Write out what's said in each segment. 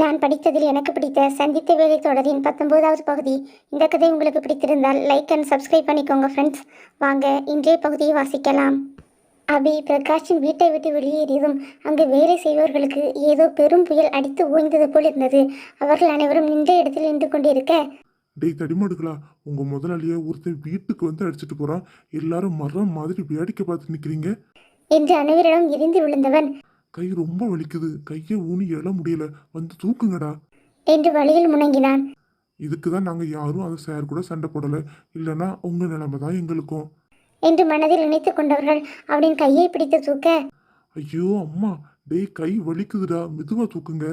நான் படித்ததில் எனக்கு பிடித்த சந்தித்த வேலை தொடரின் பத்தொன்பதாவது பகுதி. இந்த கதை உங்களுக்கு பிடித்திருந்தால் லைக் அண்ட் சப்ஸ்கிரைப் பண்ணிக்கோங்க ஃப்ரெண்ட்ஸ் வாங்க இன்றைய பகுதியை வாசிக்கலாம். அபி பிரகாஷின் வீட்டை விட்டு வெளியேறியதும் அங்கு வேலை செய்பவர்களுக்கு ஏதோ பெரும் புயல் அடித்து ஓய்ந்தது போல் இருந்தது. அவர்கள் அனைவரும் நின்ற இடத்தில் நின்று கொண்டிருக்க டேய் தடிமாடுகளா உங்க முதலாளிய ஒருத்தன் வீட்டுக்கு வந்து அடிச்சிட்டு போறான். எல்லாரும் மரம் மாதிரி வேடிக்கை பார்த்து நிக்கிறீங்க. என்று அனைவரிடம் எரிந்து விழுந்தவன் கை ரொம்ப வலிக்குது. கையை ஊனி எழ முடியல. வந்து தூக்குங்கடா. என்று வழியில் முணங்கினான் இதுக்கு தான் நாங்க யாரும் அந்த சார் கூட சண்டை போடல. இல்லைன்னா உங்க நிலைமை தான் எங்களுக்கும். என்று மனதில் நினைத்து கொண்டவர்கள் அவனின் கையை பிடித்து தூக்க ஐயோ அம்மா டேய் கை வலிக்குதுடா. மெதுவா தூக்குங்க.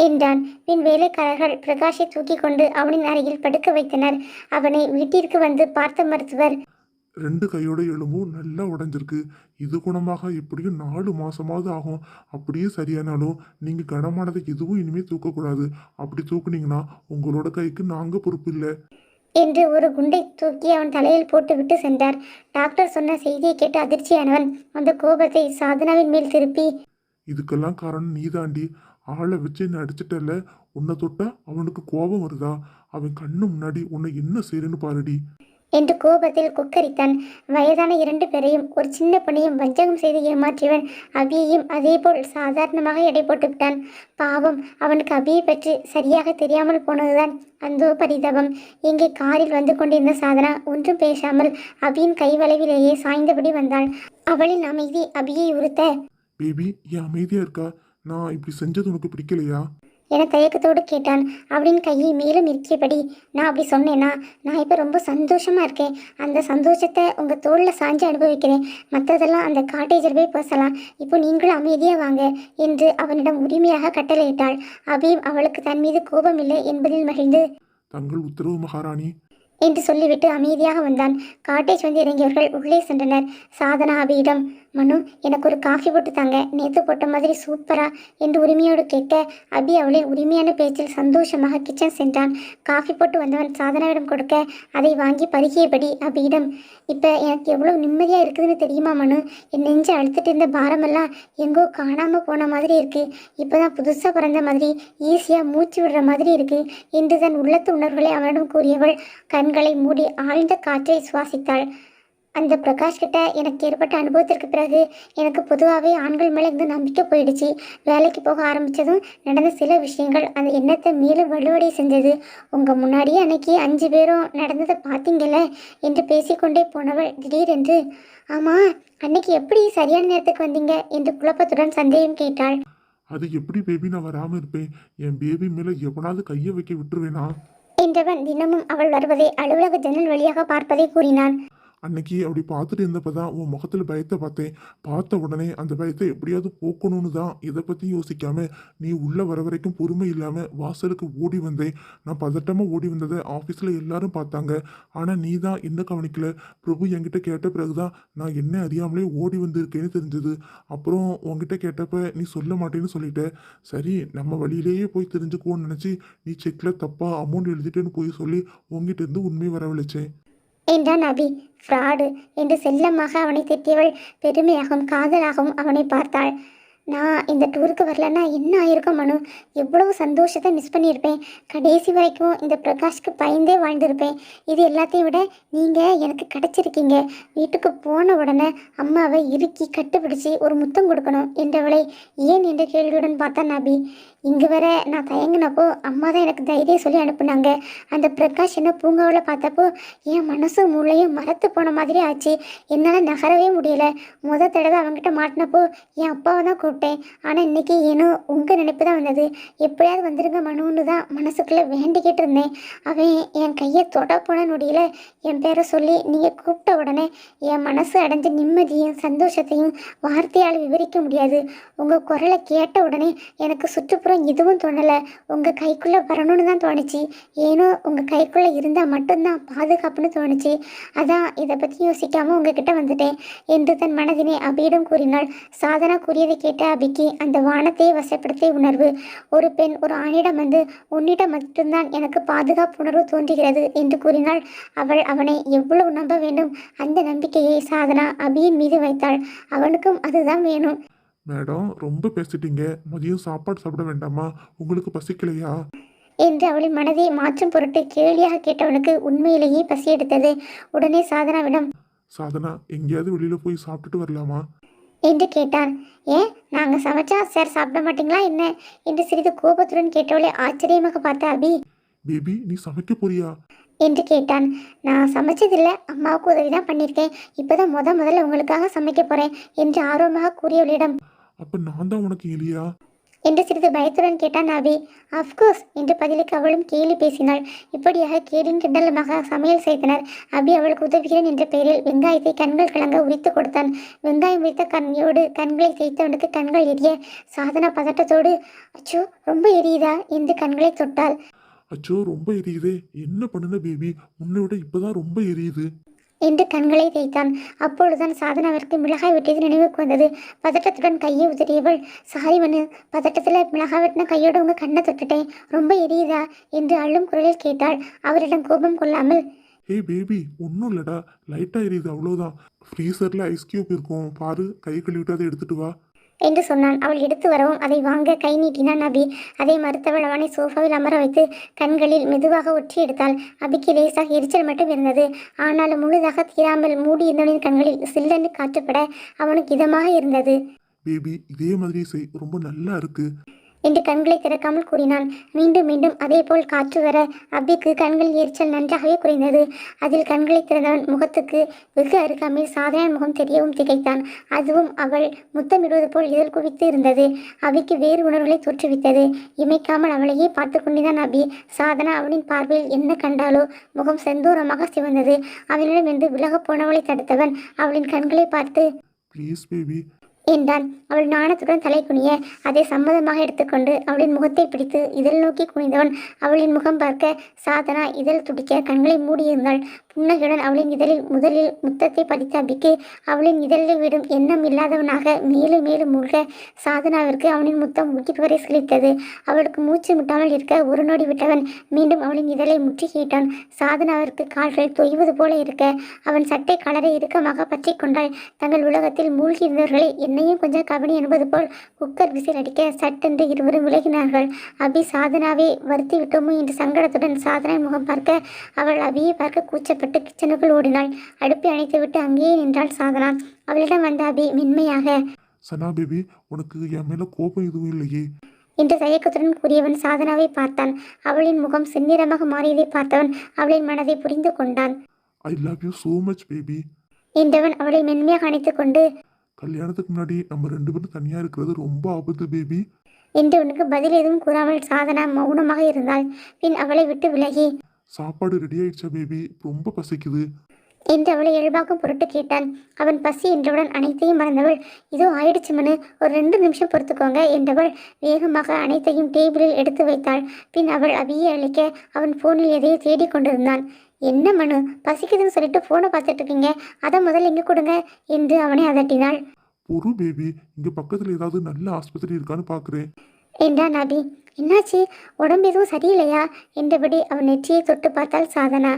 என்றான். பின் வேலைக்காரர்கள் பிரகாஷை தூக்கி கொண்டு அவனின் அருகில் படுக்க வைத்தனர். அவனை வீட்டிற்கு வந்து பார்த்த மருத்துவர் ரெண்டு கையோட எலும்பும் நல்லா உடைஞ்சிருக்கு. இது குணமாக எப்படியும் நாலு மாசமாவது ஆகும். அப்படியே சரியானாலும் நீங்க கனமானதை எதுவும் இனிமே தூக்கக்கூடாது. அப்படி தூக்குனீங்கன்னா உங்களோட கைக்கு நாங்க பொறுப்பு இல்லை. என்று ஒரு குண்டை தூக்கி அவன் தலையில் போட்டுவிட்டு சென்றார். டாக்டர் சொன்ன செய்தியை கேட்டு அதிர்ச்சியானவன் அந்த கோபத்தை சாதனாவின் மேல் திருப்பி. இதுக்கெல்லாம் காரணம் நீதாண்டி. ஆளை வச்சு என்ன அடிச்சிட்டல உன்னை தொட்டா அவனுக்கு கோபம் வருதா? அவன் கண்ணு முன்னாடி உன்னை என்ன செய்யறேன்னு பாருடி. என்று கோபத்தில் குக்கரித்தான். வயதான இரண்டு பேரையும் ஒரு சின்ன பொண்ணையும் வஞ்சகம் செய்து ஏமாற்றியவன் அபியையும் அதேபோல் சாதாரணமாக எடை போட்டுவிட்டான் பாவம் அவனுக்கு அபியை பற்றி சரியாக தெரியாமல் போனதுதான் அந்தோ பரிதாபம். இங்கே காரில் வந்து கொண்டிருந்த சாதனா ஒன்றும் பேசாமல் அபியின் கைவளைவிலேயே சாய்ந்தபடி வந்தாள். அவளின் அமைதி அபியை உறுத்த. பேபி என் அமைதியா இருக்கா? நான் இப்படி செஞ்சது உனக்கு பிடிக்கலையா? என தயக்கத்தோடு கேட்டான். அவளின் கையை மேலும் இருக்கியபடி நான் அப்படி சொன்னேனா? நான் இப்போ ரொம்ப சந்தோஷமா இருக்கேன். அந்த சந்தோஷத்தை உங்கள் தோளில் சாஞ்சு அனுபவிக்கிறேன். மற்றதெல்லாம் அந்த காட்டேஜில் போய் பேசலாம். இப்போ நீங்களும் அமைதியாக வாங்க என்று அவனிடம் உரிமையாக கட்டளையிட்டாள். அபியும் அவளுக்கு தன் மீது கோபம் இல்லை என்பதில் மகிழ்ந்து தங்கள் உத்தரவு மகாராணி. என்று சொல்லிவிட்டு அமைதியாக வந்தான். காட்டேஜ் வந்து இறங்கியவர்கள் உள்ளே சென்றனர். சாதனா அபியிடம் மனு எனக்கு ஒரு காஃபி போட்டு தாங்க. நேற்று போட்ட மாதிரி சூப்பரா என்று உரிமையோடு கேட்க அபி அவளின் உரிமையான பேச்சில் சந்தோஷமாக கிச்சன் சென்றான். காஃபி போட்டு வந்தவன் சாதனாவிடம் கொடுக்க அதை வாங்கி பருகியபடி அபியிடம் இப்போ எனக்கு எவ்வளோ நிம்மதியாக இருக்குதுன்னு தெரியுமா மனு? என் நெஞ்சை அழுத்திட்டு இருந்த பாரமெல்லாம் எங்கோ காணாமல் போன மாதிரி இருக்கு. இப்போ தான் புதுசாக பிறந்த மாதிரி ஈஸியாக மூச்சு விடுற மாதிரி இருக்கு. என்று தன் உள்ளத்து உணர்வுகளை அவனிடம் கூறியவள் கண்களை மூடி ஆழ்ந்த காற்றை சுவாசித்தாள். அந்த பிரகாஷ் கிட்ட எனக்கு ஏற்பட்ட அனுபவத்திற்கு பிறகு எனக்கு பொதுவாகவே ஆண்கள் மேலே இருந்து நம்பிக்கை போயிடுச்சு. வேலைக்கு போக ஆரம்பித்ததும் நடந்த சில விஷயங்கள் அந்த எண்ணத்தை மேலும் வலுவடை செஞ்சது. உங்கள் முன்னாடியே அன்னைக்கு அஞ்சு பேரும் நடந்ததை பார்த்தீங்கல்ல? என்று பேசிக்கொண்டே போனவள் திடீரென்று ஆமாம் அன்னைக்கு எப்படி சரியான நேரத்துக்கு வந்தீங்க? என்று குழப்பத்துடன் சந்தேகம் கேட்டாள். அது எப்படி பேபி நான் வராம இருப்பேன். என் பேபி மேல எவனாவது கையை வைக்க விட்டுருவேனா? என்றவன் தினமும் அவள் வருவதை அலுவலக ஜன்னல் வழியாக பார்ப்பதை கூறினான். அன்னைக்கு அப்படி பார்த்துட்டு இருந்தப்ப தான் உன் முகத்தில் பயத்தை பார்த்தேன். பார்த்த உடனே அந்த பயத்தை எப்படியாவது போக்கணும்னு தான் இதை பற்றி யோசிக்காம நீ உள்ளே வர வரைக்கும் பொறுமை இல்லாமல் வாசலுக்கு ஓடி வந்தேன். நான் பதட்டமாக ஓடி வந்ததை ஆஃபீஸில் எல்லாரும் பார்த்தாங்க. ஆனால் நீ தான் என்ன கவனிக்கல? பிரபு என்கிட்ட கேட்ட பிறகு தான் நான் என்ன அறியாமலே ஓடி வந்திருக்கேன்னு தெரிஞ்சது. அப்புறம் உன்கிட்ட கேட்டப்ப நீ சொல்ல மாட்டேன்னு சொல்லிட்ட. சரி நம்ம வழியிலேயே போய் தெரிஞ்சுக்குவோன்னு நினச்சி நீ செக்கில் தப்பாக அமௌண்ட் எழுதிட்டேன்னு போய் சொல்லி உங்ககிட்ட இருந்து உண்மை வரவழைச்சேன். என்றான் அபி ஃப்ராடு என்று செல்லமாக அவனை திட்டியவள் பெருமையாகவும் காதலாகவும் அவனை பார்த்தாள். நான் இந்த டூருக்கு வரலன்னா என்ன ஆயிருக்கும் மனு? எவ்வளவு சந்தோஷத்தை மிஸ் பண்ணியிருப்பேன். கடைசி வரைக்கும் இந்த பிரகாஷ்க்கு பயந்தே வாழ்ந்திருப்பேன். இது எல்லாத்தையும் விட நீங்கள் எனக்கு கிடச்சிருக்கீங்க. வீட்டுக்கு போன உடனே அம்மாவை இறுக்கி கட்டுப்பிடிச்சு ஒரு முத்தம் கொடுக்கணும் என்றவளை ஏன் என்ற கேள்வியுடன் பார்த்தான் நபி இங்கே வர நான் தயங்கினப்போ அம்மா தான் எனக்கு தைரியம் சொல்லி அனுப்புனாங்க. அந்த பிரகாஷ் என்ன பூங்காவில் பார்த்தப்போ என் மனசும் மூளையும் மரத்து போன மாதிரி ஆச்சு. என்னால் நகரவே முடியல. முத தடவை அவங்ககிட்ட மாட்டினப்போ என் அப்பாவை தான் கூப்பிட்டேன். ஆனால் இன்னைக்கு ஏனோ உங்கள் நினைப்பு தான் வந்தது. எப்படியாவது வந்துருங்க மனுன்னு தான் மனசுக்குள்ளே வேண்டிக்கிட்டு இருந்தேன். அவன் என் கையை தொட போன நொடியில் என் பேரை சொல்லி நீங்கள் கூப்பிட்ட உடனே என் மனசு அடைஞ்ச நிம்மதியும் சந்தோஷத்தையும் வார்த்தையால் விவரிக்க முடியாது. உங்கள் குரலை கேட்ட உடனே எனக்கு அப்புறம் எதுவும் தோணலை. உங்கள் கைக்குள்ளே வரணும்னு தான் தோணுச்சு. ஏனோ உங்கள் கைக்குள்ளே இருந்தால் மட்டும்தான் பாதுகாப்புன்னு தோணுச்சு. அதான் இதை பற்றி யோசிக்காமல் உங்ககிட்ட வந்துட்டேன். என்று தன் மனதினை அபியிடம் கூறினாள். சாதனா கூறியதை கேட்ட அபிக்கு அந்த வானத்தை வசப்படுத்திய உணர்வு. ஒரு பெண் ஒரு ஆணிடம் வந்து உன்னிடம் மட்டும்தான் எனக்கு பாதுகாப்பு உணர்வு தோன்றுகிறது என்று கூறினாள். அவள் அவனை எவ்வளவு நம்ப வேண்டும்? அந்த நம்பிக்கையை சாதனா அபியின் மீது வைத்தாள். அவனுக்கும் அதுதான் வேணும். மேடம் ரொம்ப பேசிட்டீங்க. மதியம் சாப்பாடு சாப்பிட வேண்டாமா? உங்களுக்கு பசிக்கலையா? என்று அவளின் மனதை மாற்றும் பொருட்டு கேலியாக கேட்டவனுக்கு உண்மையிலேயே பசி எடுத்தது. உடனே சாதனாவிடம் சாதனா எங்கேயாவது வெளியில போய் சாப்பிட்டுட்டு வரலாமா? என்று கேட்டான். ஏன்? நாங்கள் சமைச்சா சார் சாப்பிட மாட்டீங்களா என்ன? என்று சிறிது கோபத்துடன் கேட்டவளை ஆச்சரியமாக பார்த்த அபி. பேபி நீ சமைக்க போறியா? என்று கேட்டான். நான் சமைச்சதில்லை. அம்மாவுக்கு உதவி தான் பண்ணியிருக்கேன். இப்போதான் முத முதல்ல உங்களுக்காக சமைக்க போகிறேன் என்று ஆர்வமாக கூறியவளிடம் அப்ப நான் தான் உனக்கு எலியா? என்று சிறிது பயத்துடன் கேட்டான் அபி அஃப்கோர்ஸ் என்று பதிலுக்கு அவளும் கேலி பேசினாள். இப்படியாக கேலின் கிண்டலுமாக சமையல் செய்தனர். அபி அவளுக்கு உதவுகிறேன் என்ற பெயரில் வெங்காயத்தை கண்கள் கலங்க உரித்து கொடுத்தான். வெங்காயம் உரித்த கண்ணியோடு கண்களை தேய்த்தவனுக்கு கண்கள் எரிய சாதன பதட்டத்தோடு அச்சோ ரொம்ப எரியுதா? என்று கண்களை தொட்டாள். அச்சோ ரொம்ப எரியுதே. என்ன பண்ணுன பேபி? உன்னை விட இப்பதான் ரொம்ப எரியுது. என்று கண்களை தேய்த்தான். அப்பொழுதுதான் சாதனாவிற்கு மிளகாய் வெட்டியது நினைவுக்கு வந்தது. பதட்டத்துடன் கையை உதறியவள் சாரி மனு பதட்டத்தில் மிளகாய் வெட்டின கையோடு உங்க கண்ணை தொட்டுட்டேன். ரொம்ப எரியுதா? என்று அள்ளும் குரலில் கேட்டாள். அவரிடம் கோபம் கொள்ளாமல் ஏய் பேபி ஒன்றும் இல்லடா. லைட்டாக எரியுது அவ்வளோதான் ஃப்ரீசரில் ஐஸ் கியூப் இருக்கும். பாரு கை கழுவிட்டு அதை எடுத்துட்டு வா. என்று சொன்னான். அவள் எடுத்து வரவும் அதை வாங்க கை நீட்டினான் அபி. அதை மறுத்தவள் அவனை சோஃபாவில் அமர வைத்து கண்களில் மெதுவாக ஒற்றி எடுத்தாள். அபிக்கு லேசாக எரிச்சல் மட்டும் இருந்தது. ஆனாலும் முழுதாக தீராமல் மூடியிருந்தவனின் கண்களில் சில்லென்று காற்றுப்பட அவனுக்கு இதமாக இருந்தது. பேபி இதே மாதிரி செய். ரொம்ப நல்லா இருக்கு. என்று கண்களை திறக்காமல் கூறினான். மீண்டும் மீண்டும் அதேபோல் காற்று வர அபிக்கு கண்கள் எரிச்சல் நன்றாகவே குறைந்தது. அதில் கண்களை திறந்தவன் முகத்துக்கு வெகு அருகாமையில் சாதாரண முகம் தெரியவும் திகைத்தான். அதுவும் அவள் முத்தமிடுவது போல் இதழ் குவித்து இருந்தது. அபிக்கு வேறு உணர்வுகளை தோற்றுவித்தது. இமைக்காமல் அவளையே பார்த்து கொண்டுதான் அபி. சாதனா அவனின் பார்வையில் என்ன கண்டாலோ முகம் செந்தூரமாக சிவந்தது. அவனிடமிருந்து விலகப் போனவளை தடுத்தவன் அவளின் கண்களை பார்த்து ப்ளீஸ் பேபி என்றான். அவள் நாணத்துடன் தலை குனிய அதை சம்மதமாக எடுத்துக்கொண்டு அவளின் முகத்தை பிடித்து இதழ் நோக்கி குனிந்தவன் அவளின் முகம் பார்க்க சாதனா இதழ் துடிக்க கண்களை மூடியிருந்தாள். புன்னகையுடன் அவளின் இதழில் முதலில் முத்தத்தை பதித்த அபிக்கு அவளின் இதழில் விடும் எண்ணம் இல்லாதவனாக மேலும் மேலும் மூழ்க. சாதனாவிற்கு அவனின் முத்தம் உயிர் வரை சிலித்தது அவளுக்கு மூச்சு முட்டாமல் இருக்க ஒரு நொடி விட்டவன் மீண்டும் அவளின் இதழை முற்றி சாதனாவிற்கு கால்கள் தொய்வது போல இருக்க. அவன் சட்டை கலரை இறுக்கமாக பற்றி கொண்டாள். தங்கள் உலகத்தில் மூழ்கியிருந்தவர்களை என்ன என்னையும் கொஞ்சம் கவனி என்பது போல் குக்கர் விசில் அடிக்க சட்டென்று இருவரும் விலகினார்கள். அபி சாதனாவை வருத்தி விட்டோமோ என்று சங்கடத்துடன் சாதனை முகம் பார்க்க அவள் அபியை பார்க்க கூச்சப்பட்டு கிச்சனுக்குள் ஓடினாள். அடுப்பை அணைத்துவிட்டு அங்கேயே நின்றாள் சாதனா. அவளிடம் வந்த அபி மென்மையாக. சனா பேபி உனக்கு என் மேல கோபம் எதுவும் இல்லையே? என்று தயக்கத்துடன் கூறியவன் சாதனாவை பார்த்தான். அவளின் முகம் செந்நிறமாக மாறியதை பார்த்தவன் அவளின் மனதை புரிந்து கொண்டான். I love you so much baby என்றவன் அவளை மென்மையாக அணைத்துக் கொண்டு கல்யாணத்துக்கு முன்னாடி நம்ம ரெண்டு பேரும் தனியா இருக்கிறது ரொம்ப ஆபத்து பேபி என்றவனுக்கு பதில் எதுவும் கூறாமல் சாதனா மௌனமாக இருந்தாள். பின் அவளை விட்டு விலகி. சாப்பாடு ரெடி ஆயிடுச்சா பேபி ரொம்ப பசிக்குது. என்று அவளை இயல்பாக்கும் பொருட்டு கேட்டான். அவன் பசி என்றவுடன் அனைத்தையும் மறந்தவள். இதோ ஆயிடுச்சு மனு. ஒரு ரெண்டு நிமிஷம் பொறுத்துக்கோங்க என்றவள் வேகமாக அனைத்தையும் டேபிளில் எடுத்து வைத்தாள். பின் அவள் அபியை அழைக்க அவன் ஃபோனில் எதையோ தேடிக் கொண்டிருந்தான் என்ன மனு? பசிக்குதுன்னு சொல்லிட்டு ஃபோனை பார்த்துட்டு இருக்கீங்க. அதை முதல்ல இங்கே கொடுங்க. என்று அவனை அதட்டினாள். பொறு பேபி இங்க பக்கத்துல ஏதாவது நல்ல ஆஸ்பத்திரி இருக்கான்னு பாக்குறேன். என்றான் அபி என்னாச்சு? உடம்பு எதுவும் சரியில்லையா? என்றபடி அவன் நெற்றியை தொட்டு பார்த்தாள் சாதனா.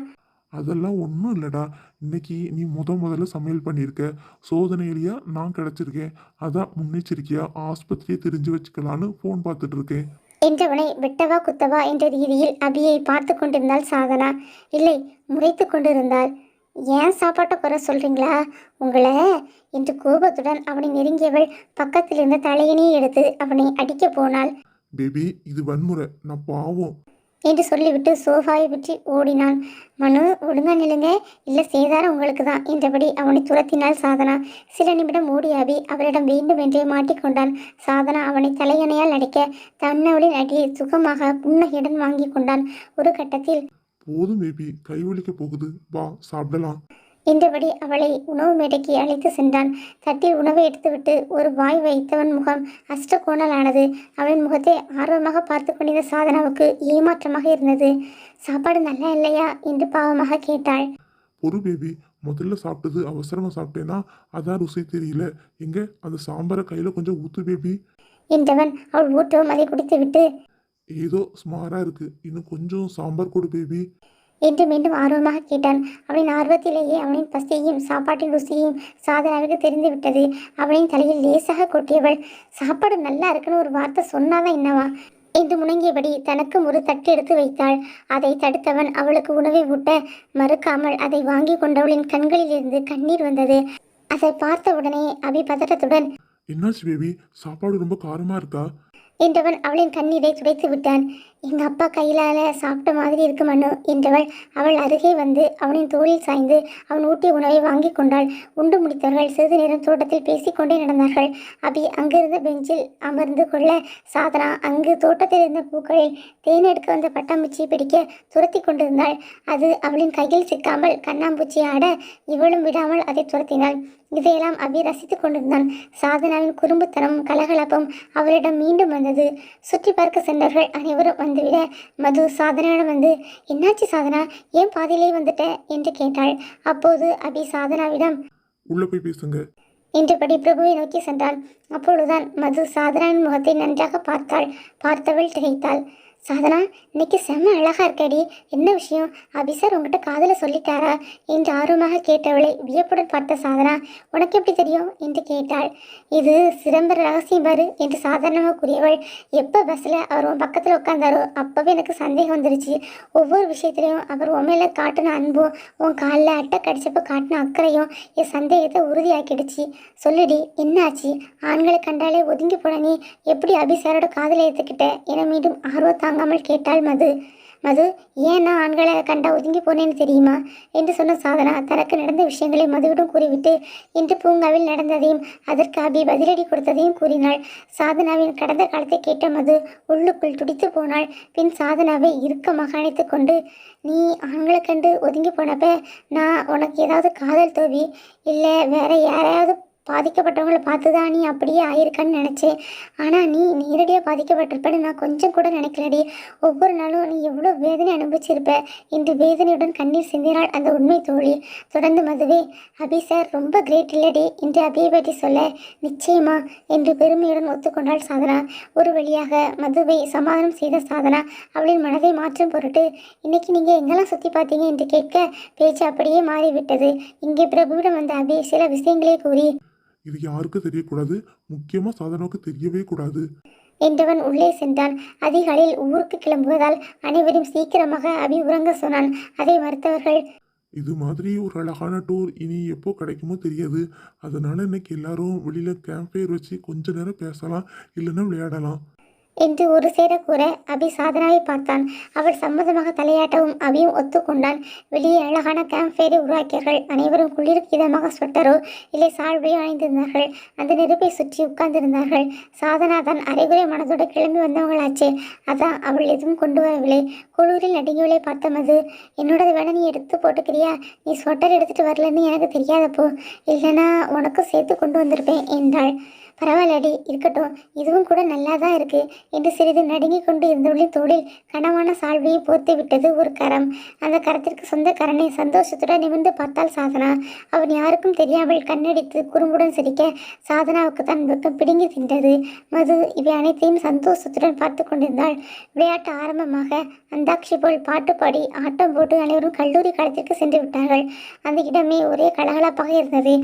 அதெல்லாம் ஒன்றும் இல்லைடா. இன்னைக்கு நீ முத முதல்ல சமையல் பண்ணியிருக்க. சோதனையிலேயே நான் கிடச்சிருக்கேன். அதான் முன்னெச்சரிக்கையா ஆஸ்பத்திரியை தெரிஞ்சு வச்சுக்கலான்னு ஃபோன் பார்த்துட்டு இருக்கேன். என்றவனை வெட்டவா குத்தவா என்ற ரீதியில் அபியை பார்த்து கொண்டிருந்தாள் சாதனா. இல்லை முறைத்து கொண்டிருந்தாள். ஏன் சாப்பாட்டை குறை சொல்றீங்களா? உங்களை? என்று கோபத்துடன் அவனை நெருங்கியவள் பக்கத்தில் இருந்த தலையணையை எடுத்து அவனை அடிக்கப் போனாள். பேபி இது வன்முறை. நான் பாவம். என்று சொல்லிவிட்டு சோஃபாவை பற்றி ஓடினான். மனு ஒழுங்கா நிலுங்க இல்லை சேதாரம் உங்களுக்கு தான் என்றபடி அவனை துரத்தினாள் சாதனா. சில நிமிடம் ஓடி அபி அவரிடம் வேண்டும் என்றே மாட்டிக்கொண்டான் சாதனா அவனை தலையணையால் அடிக்க தன்னவளின் அடியை சுகமாக புன்னகையுடன் வாங்கி கொண்டான். ஒரு கட்டத்தில் போதும் பேபி. கை வலிக்க போகுது. வா சாப்பிடலாம். என்றபடி அவளை உணவு மேடைக்கு அழைத்து சென்றான். தட்டில் உணவை எடுத்துவிட்டு ஒரு வாய் வைத்தவன் முகம் அஷ்டகோணலானது. அவளின் முகத்தை ஆர்வமாக பார்த்து கொண்டிருந்த சாதனாவுக்கு ஏமாற்றமாக இருந்தது. சாப்பாடு நல்லா இல்லையா? என்று பாவமாக கேட்டாள். பொறு பேபி முதல்ல சாப்பிட்டது அவசரமா சாப்பிட்டேன்னா அதான் ருசி தெரியல. எங்க? அந்த சாம்பாரை கையில கொஞ்சம் ஊத்து பேபி என்றவன் அவள் ஊற்றவும் அதை குடித்துவிட்டு ஏதோ ஸ்மாரா இருக்கு. இன்னும் கொஞ்சம் சாம்பார் கொடு பேபி என்று மீண்டும் ஆர்வமாக கேட்டான். அவனின் ஆர்வத்திலேயே அவனின் பசியையும் சாப்பாட்டின் ருசியையும் சாதனாவிற்கு தெரிந்துவிட்டது அவனின் தலையில் லேசாக கொட்டியவள் சாப்பாடு நல்லா இருக்குன்னு ஒரு வார்த்தை சொன்னாதான் என்னவா? என்று முணங்கியபடி தனக்கும் ஒரு தட்டு எடுத்து வைத்தாள். அதை தடுத்தவன் அவளுக்கு உணவை ஊட்ட மறுக்காமல் அதை வாங்கி கொண்டவளின் கண்களிலிருந்து கண்ணீர் வந்தது. அதை பார்த்த உடனே அபி பதட்டத்துடன் என்னாச்சு பேபி சாப்பாடு ரொம்ப காரமா இருக்கா? என்றவன் அவளின் கண்ணீரை துடைத்து விட்டான். எங்கள் அப்பா கையிலால சாப்பிட்ட மாதிரி இருக்கு மனு என்றவள் அவள் அருகே வந்து அவனின் தோளில் சாய்ந்து அவன் ஊட்டிய உணவை வாங்கி கொண்டாள். உண்டு முடித்தவர்கள் சிறிது நேரம் தோட்டத்தில் பேசிக்கொண்டே நடந்தார்கள். அபி அங்கிருந்த பெஞ்சில் அமர்ந்து கொள்ள சாதனா அங்கு தோட்டத்தில் இருந்த பூக்களில் தேன் எடுக்க வந்த பட்டாம்பூச்சியை பிடிக்க துரத்தி கொண்டிருந்தாள். அது அவளின் கையில் சிக்காமல் கண்ணாம்பூச்சி ஆட இவளும் விடாமல் அதை துரத்தினாள். இதையெல்லாம் அபி ரசித்துக் கொண்டிருந்தான். சாதனாவின் குறும்புத்தனமும் கலகலப்பும் அவளிடம் மீண்டும் வந்தது. சுற்றி பார்க்க சென்றவர்கள் அனைவரும் வந்துவிட மது சாதனாவிடம் வந்து என்னாச்சு சாதனா? ஏன் பாதியிலே வந்துட்ட? என்று கேட்டாள். அப்போது அபி சாதனாவிடம் உள்ள போய் பேசுங்க. என்றபடி பிரபுவை நோக்கி சென்றான். அப்பொழுதுதான் மது சாதனாவின் முகத்தை நன்றாக பார்த்தாள். பார்த்தவள் திகைத்தாள். சாதனா இன்னைக்கு செம்ம அழகா இருக்கடி. என்ன விஷயம்? அபிசர் உங்ககிட்ட காதில் சொல்லிட்டாரா? என்று ஆர்வமாக கேட்டவளை வியப்புடன் பார்த்த சாதனா உனக்கு எப்படி தெரியும்? என்று கேட்டாள். இது சிதம்பர ரகசியம் பாரு என்று சாதாரணமாக கூறியவள். எப்போ பஸ்ஸில் அவர் உன் பக்கத்தில் உட்காந்தாரோ அப்போவே எனக்கு சந்தேகம் வந்துருச்சு. ஒவ்வொரு விஷயத்துலையும் அவர் உன் காட்டின அன்பும் உன் காலில் அட்டை கடிச்சப்போ காட்டின அக்கறையும் என் சந்தேகத்தை உறுதியாக்கிடுச்சு. சொல்லுடி என்னாச்சு ஆண்களை கண்டாலே ஒதுங்கி போன நீ எப்படி அபிசாரோட காதலை ஏற்றுக்கிட்ட என மீண்டும் ஆர்வத்தான் தாங்காமல் கேட்டாள் மது. மது ஏன் நான் ஆண்களை கண்டா ஒதுங்கி போனேன்னு தெரியுமா? என்று சொன்ன சாதனா தனக்கு நடந்த விஷயங்களை மதுவிடம் கூறிவிட்டு இன்று பூங்காவில் நடந்ததையும் அதற்கு அபி பதிலடி கொடுத்ததையும் கூறினாள். சாதனாவின் கடந்த காலத்தை கேட்ட மது உள்ளுக்குள் துடித்து போனாள். பின் சாதனாவை இறுக்கமாக அணைத்து கொண்டு நீ ஆண்களை கண்டு ஒதுங்கி போனப்ப நான் உனக்கு ஏதாவது காதல் தோவி இல்லை வேற யாரையாவது பாதிக்கப்பட்டவங்களை பார்த்து தான் நீ அப்படியே ஆயிருக்கான்னு நினச்சேன். ஆனால் நீ நேரடியாக பாதிக்கப்பட்டிருப்பேன்னு நான் கொஞ்சம் கூட நினைக்கலடி. ஒவ்வொரு நாளும் நீ எவ்வளோ வேதனை அனுபவிச்சிருப்ப. என்று வேதனையுடன் கண்ணீர் சிந்தினாள் அந்த உண்மை தோழி. தொடர்ந்து மதுவே அபி சார் ரொம்ப கிரேட் இல்லடி. என்று அபியை பற்றி சொல்ல. நிச்சயமா என்று பெருமையுடன் ஒத்துக்கொண்டாள் சாதனா. ஒரு வழியாக மதுவை சமாதானம் செய்த சாதனா அவளின் மனதை மாற்றும் பொருட்டு இன்னைக்கு நீங்கள் எங்கெல்லாம் சுற்றி பார்த்தீங்க? என்று கேட்க பேச்சு அப்படியே மாறிவிட்டது. இங்கே பிரபுவிடம் வந்த அபி சில விஷயங்களே கூறி இது யாருக்கும் தெரியக்கூடாது. முக்கியமா சாதனாவுக்கு தெரியவே கூடாது. என்றவன் உள்ளே சென்றான். அதிகாலையில் ஊருக்கு கிளம்புவதால் அனைவரும் சீக்கிரமாக அபி உறங்க சொன்னான். அதை மறுத்தவர்கள் இது மாதிரி ஒரு அழகான டூர் இனி எப்போ கிடைக்குமோ தெரியாது. அதனால இன்னைக்கு எல்லாரும் வெளியில கேம்ப் ஃபயர் வச்சு கொஞ்ச நேரம் பேசலாம் இல்லைன்னா விளையாடலாம். என்று ஒரு சேர கூற அபி சாதனாவை பார்த்தான். அவள் சம்மதமாக தலையாட்டவும் அபியும் ஒத்துக்கொண்டான். வெளியே அழகான கேம்ப் ஃபேரை உருவாக்கியர்கள் அனைவரும் குளிருக்கு இதமாக ஸ்வெட்டரோ இல்லை சால்வையோ அணிந்திருந்தார்கள். அந்த நெருப்பை சுற்றி உட்கார்ந்திருந்தார்கள். சாதனா தான் அரைகுறை மனதோடு கிளம்பி வந்தவங்களாச்சே. அதான் அவள் எதுவும் கொண்டு வரவில்லை. குளூரில் நடுங்கியவளை பார்த்த மது என்னோடது வேணா நீ எடுத்து போட்டுக்கிறியா? நீ ஸ்வெட்டர் எடுத்துகிட்டு வரலன்னு எனக்கு தெரியாதப்போ. இல்லைனா உனக்கும் சேர்த்து கொண்டு வந்திருப்பேன் என்றாள். பரவாயில்லடி இருக்கட்டும். இதுவும் கூட நல்லா தான் இருக்கு என்று சிறிது நடுங்கிக் கொண்டு இருந்தவளின் தோளில். கனவான சால்வையை போர்த்து விட்டது ஒரு கரம். அந்த கரத்திற்கு சொந்த கரனை சந்தோஷத்துடன் நிமிர்ந்து பார்த்தால் சாதனா. அவன் யாருக்கும் தெரியாமல் கண்ணடித்து குறும்புடன் சிரிக்க சாதனாவுக்கு தன் வெக்கம் பிடுங்கி தின்றது. மது இவை அனைத்தையும் சந்தோஷத்துடன் பார்த்து கொண்டிருந்தாள். விளையாட்டு ஆரம்பமாக அந்தாட்சி போல் பாட்டு பாடி ஆட்டம் போட்டு அனைவரும் கல்லூரி காலத்திற்கு சென்று விட்டார்கள். அந்த இடமே ஒரே கலகலப்பாக இருந்தது.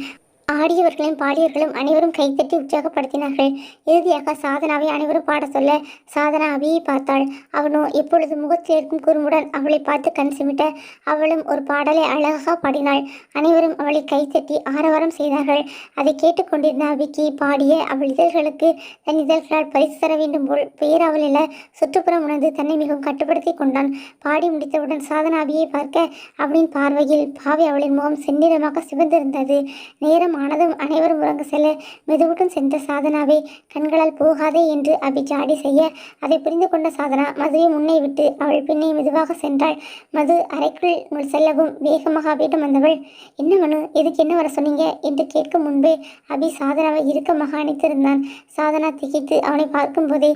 ஆடியவர்களும் பாடியவர்களும் அனைவரும் கைத்தட்டி உற்சாகப்படுத்தினார்கள். இறுதியாக சாதனாவை அனைவரும் பாட சொல்ல சாதனா அபியை பார்த்தாள். அவனோ எப்பொழுது முகத்தில் இருக்கும் குறும்புடன் அவளை பார்த்து கண் சிமிட்ட அவளும் ஒரு பாடலை அழகாக பாடினாள். அனைவரும் அவளை கைத்தட்டி ஆரவாரம் செய்தார்கள். அதை கேட்டுக்கொண்டிருந்த அபிக்கு பாடிய அவள் இதழ்களுக்கு தன் இதழ்களால் பரிசு தர வேண்டும் போல் பேராவல் என சுற்றுப்புறம் உணர்ந்து தன்னை மிகவும் கட்டுப்படுத்தி கொண்டான். பாடி முடித்தவுடன் சாதனா அபியை பார்க்க அவளின் பார்வையில் பாவி அவளின் முகம் செந்நிறமாக சிவந்திருந்தது. நேரம் ஆனதும் அனைவரும் உறங்க செல்ல மெதுவுடன் சென்ற சாதனாவை கண்களால் போகாதே என்று அபி ஜாடி செய்ய அதை புரிந்து கொண்ட சாதனா மதுவை முன்னே விட்டு அவள் பின்னே மெதுவாக சென்றாள். மது அறைக்குள் செல்லவும் வேகமாக அபியிடம் வந்தவள் என்ன மனு? எதுக்கு என்ன வர சொன்னீங்க? என்று கேட்கும் முன்பே அபி சாதனாவை இறுக்கமாக அணைத்திருந்தான். சாதனா திகைத்து அவனை பார்க்கும்போதே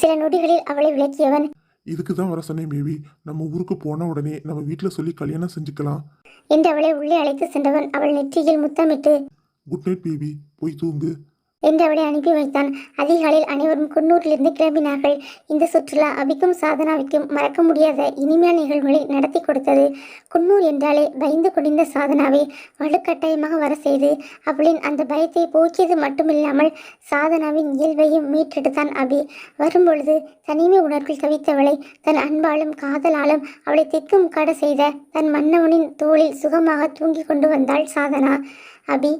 சில நொடிகளில் அவளை விளக்கியவன் இதுக்கு தான் வர சொன்னேன் பேபி நம்ம ஊருக்கு போன உடனே நம்ம வீட்டில் சொல்லி கல்யாணம் செஞ்சுக்கலாம். என்று அவளை உள்ளே அழைத்து சென்றவன் அவள் நெற்றியில் முத்தமிட்டு குட் நைட் பேபி போய் தூங்கு. என்று அனுப்பி வைத்தான். அதிகாலையில் அனைவரும் குன்னூரிலிருந்து கிளம்பினார்கள். இந்த சுற்றுலா அபிக்கும் சாதனாவிற்கும் மறக்க முடியாத இனிமையான நிகழ்வுகளை நடத்தி கொடுத்தது. குன்னூர் என்றாலே பயந்து குடிந்த சாதனாவை. வலுக்கட்டாயமாக வர செய்து அவளின் அந்த பயத்தை போக்கியது மட்டுமில்லாமல் சாதனாவின் இயல்பையும் மீட்டெடுத்தான் அபி. வரும்பொழுது தனிமை உணர்வில் தவித்தவளை தன் அன்பாலும் காதலாலும் அவளை திக்கும் கட செய்த தன் மன்னவனின் தோளில் சுகமாக தூங்கி கொண்டு வந்தாள் சாதனா. அபி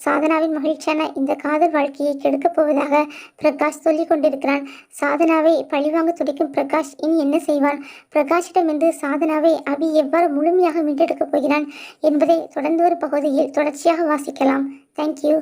சாதனாவின் மகிழ்ச்சியான இந்த காதல் வாழ்க்கையை கெடுக்கப் போவதாக பிரகாஷ் சொல்லிக் கொண்டிருக்கிறான். சாதனாவை பழிவாங்க துடிக்கும் பிரகாஷ் இனி என்ன செய்வான்? பிரகாஷிடமிருந்து சாதனாவை அபி எவ்வாறு முழுமையாக மீட்டெடுக்கப் போகிறான் என்பதை தொடர்ந்து ஒரு பகுதியில் தொடர்ச்சியாக வாசிக்கலாம். தேங்க்யூ